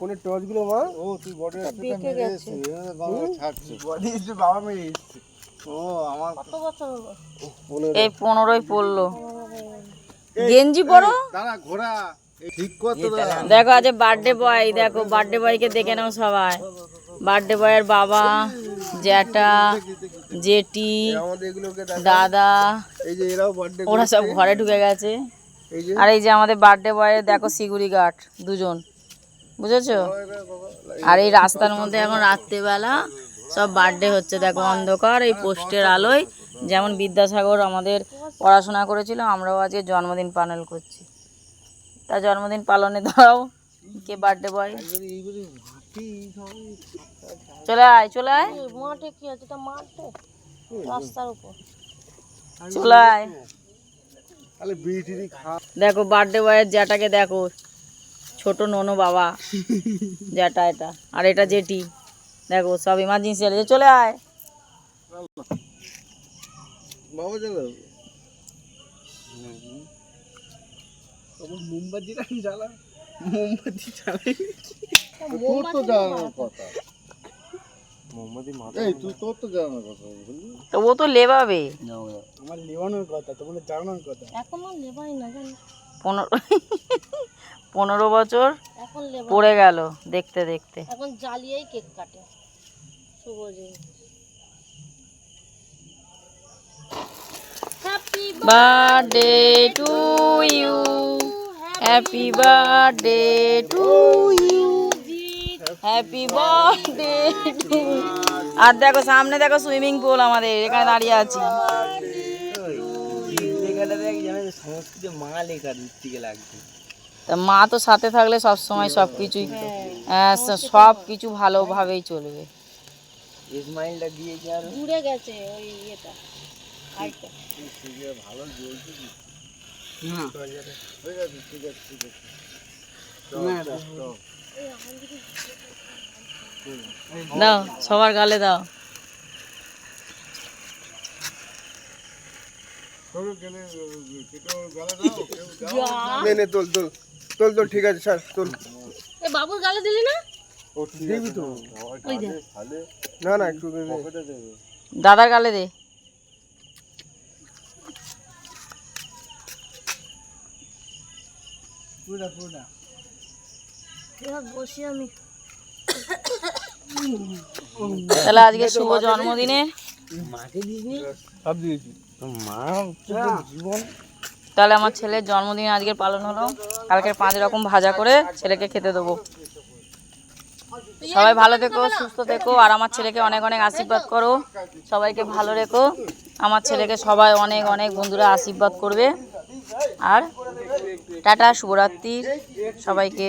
ফোনের টর্চগুলো মা। ও তুই বডি বেঁকে গেছে। বাবা ছাড়ছে। বডি বাবা মেরে এসছে। ও আমার কত বছর হলো? বলে এই পনেরোই পড়ল। গেঞ্জি পরো? দাঁড়া ঘোড়া দেখো আজ বার্থডে বয় দেখো বার্থডে বয়কে দেখে নাও সবাই। বার্থডে বয়ের বাবা জ্যাঠা জেঠি আমাদের এগুলোকে দেখ দাদা এই যে এরাও বার্থডে ওরা সব ঘরে ঢুকে গেছে। আর এই যে আমাদের বার্থডে বয়ের দেখো সিগুড়ি গার্ড দুজন। বুঝেছ? আর এই রাস্তার মধ্যে এখন রাত্রেবেলা সব বার্থডে হচ্ছে। দেখো অন্ধকার এই পোস্টের আলোয়। যেমন বিদ্যাসাগর আমাদের পড়াশোনা করেছিল আমরাও আজকে জন্মদিন পালন করছি। তা জন্মদিন পালনে দাও কে বার্থডে বয় চলে আয় চলে আয়। মাঠে কি আছে? এটা মাঠে রাস্তার উপর। চলে আয়। দেখো বার্থডে বয়ের জ্যাটাকে দেখো। ছোট ননো বাবা জ্যাটা এটা। আর এটা জেঠি। দেখো সব ইমার্জেন্সি আছে চলে আয়। বাবা চলো মোমবাতিটা জ্বালা মোমবাতি জ্বালাই তোর তো জানানোর কথা এই তুই তোর তো কথা তো ও তো লেবাবে। আমার লেবানোর কথা তোমাদের জানানোর কথা। এখনও লেবাই না জানি। পনেরো পনেরো বছর পড়ে গেল দেখতে দেখতে। এখন জ্বালিয়েই কেক কাটে। Happy birthday to you happy birthday to you happy birthday to আর দেখো সামনে দেখো সুইমিং পুল আমাদের এখানে দাঁড়িয়ে আছি। সংস্কৃতে মা লেখা দূর থেকে লাগছে। তা মা তো সাথে থাকলে সব সময় সব কিছুই সব কিছু ভালোভাবেই চলবে। ইসমাইলটা দিয়েছে আর। ঘুরে গেছে ওই ইয়েটা হাইটটা। ঠিক আছে ঠিক আছে ঠিক আছে দাও সবার গালে দাও। তোর গেলে কেটো গেলে দাও কেউ দাও। নে নে তোল তোল। তোল তোল ঠিক আছে স্যার তোল এ বাবুর গালে দিলি না? ও ঠিক দিবি তো। ওই তাহলে না না একটু দে দে। দাদার গালে দে। পুরোটা পুরোটা এবার বসি আমি। তাহলে আজকে শুভ জন্মদিনে। মাকে দিবি সব দিয়েছি। মা জীবন। তাহলে আমার ছেলের জন্মদিন আজকে পালন হলো। কালকে পাঁচ রকম ভাজা করে ছেলেকে খেতে দেবো। সবাই ভালো থেকো, সুস্থ থেকো, আর আমার ছেলেকে অনেক অনেক আশীর্বাদ করো। সবাইকে ভালো রেখো। আমার ছেলেকে সবাই অনেক অনেক বন্ধুরা আশীর্বাদ করবে। আর টাটা, শুভরাত্রি। সবাইকে